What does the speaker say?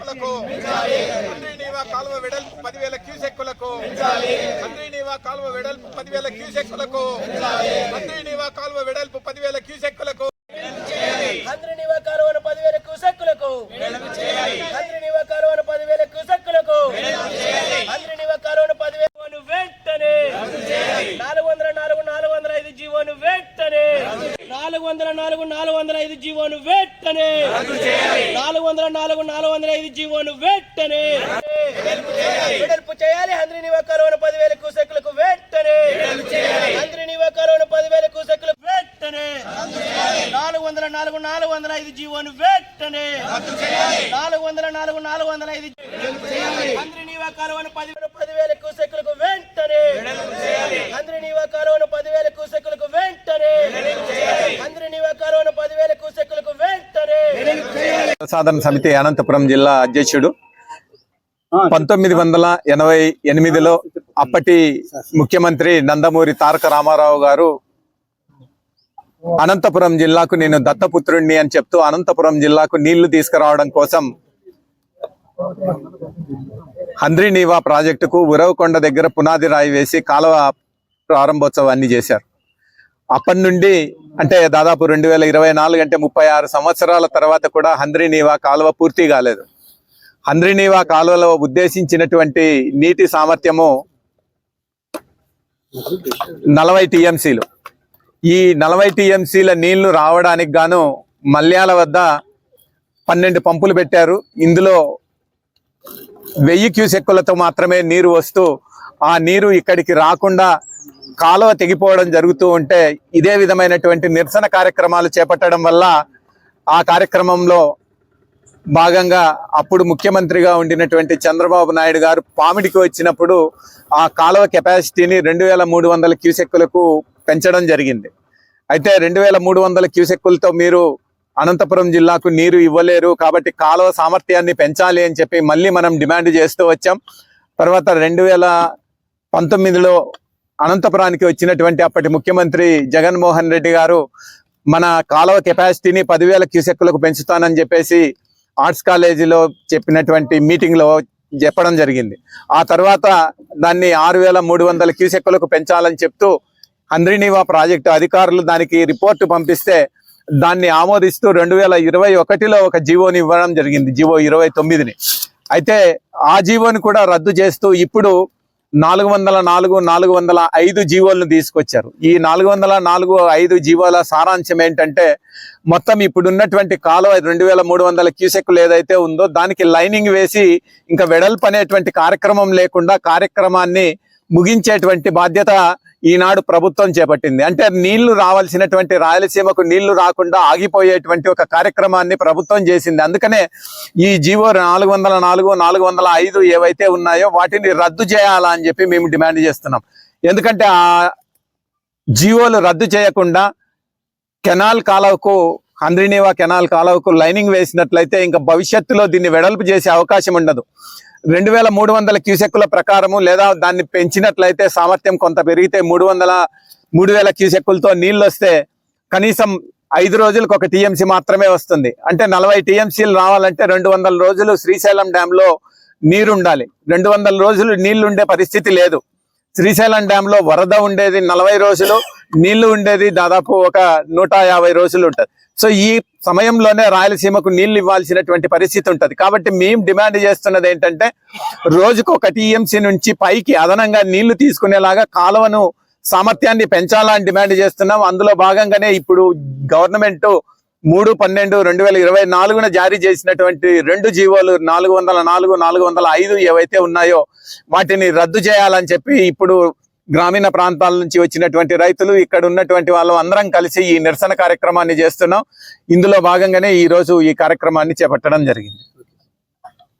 వెడల్పులకు మంత్రి నీవా కాలువ వెడల్పు పదివేల క్యూసెక్కులకు మంత్రి నీవా కాలువ వెడల్పు పదివేల క్యూసెక్కులకు మంత్రి నాలుగు వందల ఐదు జీవోను వెట్టనే నాలుగు వందల నాలుగు నాలుగు వందల ఐదు జీవోను వెంటనే. వెడల్పు చేయాలి అద్రి నివ కరోన పదివేల కూసెక్కులకు వెట్టనే అందరి హంద్రినివ కాలువను పదివేల క్యూసెక్కులకు వెట్టనే నాలుగు వందల నాలుగు నాలుగు వందల ఐదు జీవోను వెట్టనే నాలుగు వందల నాలుగు నాలుగు వందల ఐదు అంద్రినీవా కరోనా పదివేల పదివేల కూసెక్కులకు వెంటనే. అంద్రినీవా కాలువను పదివేల కూసెక్కులకు వెంటనే అంద్రినీవా కాలువను పదివేల కూసెక్కులకు వెంటనే సాధన సమితి అనంతపురం జిల్లా అధ్యక్షుడు. పంతొమ్మిది వందల ఎనభై ఎనిమిదిలో అప్పటి ముఖ్యమంత్రి నందమూరి తారక రామారావు గారు అనంతపురం జిల్లాకు నేను దత్తపుత్రుణ్ణి అని చెప్తూ అనంతపురం జిల్లాకు నీళ్ళు తీసుకురావడం కోసం హంద్రీనీవా ప్రాజెక్టుకు ఉరవకొండ దగ్గర పునాది రాయి వేసి కాలువ ప్రారంభోత్సవాన్ని చేశారు. అప్పటి నుండి అంటే దాదాపు రెండు వేల ఇరవై నాలుగు అంటే ముప్పై ఆరు సంవత్సరాల తర్వాత కూడా హంద్రీనీవా కాలువ పూర్తి కాలేదు. హంద్రీనీవా కాలువలో ఉద్దేశించినటువంటి నీటి సామర్థ్యము నలభై టీఎంసీలు. ఈ నలభై టీఎంసీల నీళ్ళు రావడానికి గాను మల్యాల వద్ద పన్నెండు పంపులు పెట్టారు. ఇందులో వెయ్యి క్యూసెక్కులతో మాత్రమే నీరు వస్తూ ఆ నీరు ఇక్కడికి రాకుండా కాలువ తెగిపోవడం జరుగుతూ ఉంటే ఇదే విధమైనటువంటి నిరసన కార్యక్రమాలు చేపట్టడం వల్ల ఆ కార్యక్రమంలో భాగంగా అప్పుడు ముఖ్యమంత్రిగా ఉండినటువంటి చంద్రబాబు నాయుడు గారు పామిడికి వచ్చినప్పుడు ఆ కాలువ కెపాసిటీని రెండు వేల మూడు వందల క్యూసెక్కులకు పెంచడం జరిగింది. అయితే రెండు వేల మూడు వందల క్యూసెక్కులతో మీరు అనంతపురం జిల్లాకు నీరు ఇవ్వలేరు కాబట్టి కాలువ సామర్థ్యాన్ని పెంచాలి అని చెప్పి మళ్ళీ మనం డిమాండ్ చేస్తూ వచ్చాం. తర్వాత రెండు వేల పంతొమ్మిదిలో అనంతపురానికి వచ్చినటువంటి అప్పటి ముఖ్యమంత్రి జగన్మోహన్ రెడ్డి గారు మన కాలువ కెపాసిటీని పదివేల క్యూసెక్కులకు పెంచుతానని చెప్పేసి ఆర్ట్స్ కాలేజీలో చెప్పినటువంటి మీటింగ్లో చెప్పడం జరిగింది. ఆ తర్వాత దాన్ని ఆరు వేల మూడు వందల క్యూసెక్కులకు పెంచాలని చెప్తూ హంద్రీనీవా ప్రాజెక్టు అధికారులు దానికి రిపోర్టు పంపిస్తే దాన్ని ఆమోదిస్తూ రెండు వేల ఇరవై ఒకటిలో ఒక జీవోని ఇవ్వడం జరిగింది జీవో ఇరవై తొమ్మిదిని. అయితే ఆ జీవోని కూడా రద్దు చేస్తూ ఇప్పుడు నాలుగు వందల నాలుగు నాలుగు వందల ఐదు జీవోలను తీసుకొచ్చారు. ఈ నాలుగు వందల నాలుగు ఐదు జీవోల సారాంశం ఏంటంటే మొత్తం ఇప్పుడున్నటువంటి కాలువ రెండు వేల మూడు వందల క్యూసెక్లు ఏదైతే ఉందో దానికి లైనింగ్ వేసి ఇంకా వెడల్పు అనేటువంటి కార్యక్రమం లేకుండా కార్యక్రమాన్ని ముగించేటువంటి బాధ్యత ఈనాడు ప్రభుత్వం చేపట్టింది. అంటే నీళ్ళు రావాల్సినటువంటి రాయలసీమకు నీళ్ళు రాకుండా ఆగిపోయేటువంటి ఒక కార్యక్రమాన్ని ప్రభుత్వం చేసింది. అందుకనే ఈ జీవో నాలుగు వందల నాలుగు నాలుగు వందల ఐదు ఏవైతే ఉన్నాయో వాటిని రద్దు చేయాలా అని చెప్పి మేము డిమాండ్ చేస్తున్నాం. ఎందుకంటే ఆ జీవోలు రద్దు చేయకుండా కెనాల్ కాలవకు హంద్రినీవా కెనాల్ కాలవకు లైనింగ్ వేసినట్లయితే ఇంకా భవిష్యత్తులో దీన్ని వెడల్పు చేసే అవకాశం ఉండదు. రెండు వేల మూడు వందల క్యూసెక్కుల ప్రకారము లేదా దాన్ని పెంచినట్లయితే సామర్థ్యం కొంత పెరిగితే మూడు వందల మూడు వేల క్యూసెక్కులతో నీళ్ళు వస్తే కనీసం ఐదు రోజులకు ఒక టీఎంసీ మాత్రమే వస్తుంది. అంటే నలభై టీఎంసీలు రావాలంటే రెండు వందల రోజులు శ్రీశైలం డ్యామ్లో రెండు వందల రోజులు నీళ్ళు ఉండే పరిస్థితి లేదు. శ్రీశైలం డ్యామ్లో వరద ఉండేది నలభై రోజులు నీళ్ళు ఉండేది దాదాపు ఒక నూట యాభై రోజులు ఉంటది. సో ఈ సమయంలోనే రాయలసీమకు నీళ్ళు ఇవ్వాల్సినటువంటి పరిస్థితి ఉంటుంది. కాబట్టి మేము డిమాండ్ చేస్తున్నది ఏంటంటే రోజుకు ఒక టీఎంసీ నుంచి పైకి అదనంగా నీళ్ళు తీసుకునేలాగా కాలువను సామర్థ్యాన్ని పెంచాలని డిమాండ్ చేస్తున్నాం. అందులో భాగంగానే ఇప్పుడు గవర్నమెంట్ మూడు పన్నెండు రెండు వేల ఇరవై నాలుగున జారీ చేసినటువంటి రెండు జీవోలు నాలుగు వందల నాలుగు నాలుగు వందల ఐదు ఏవైతే ఉన్నాయో వాటిని రద్దు చేయాలని చెప్పి ఇప్పుడు గ్రామీణ ప్రాంతాల నుంచి వచ్చినటువంటి రైతులు ఇక్కడ ఉన్నటువంటి వాళ్ళు అందరం కలిసి ఈ నిరసన కార్యక్రమాన్ని చేస్తున్నాం. ఇందులో భాగంగానే ఈ రోజు ఈ కార్యక్రమాన్ని చేపట్టడం జరిగింది.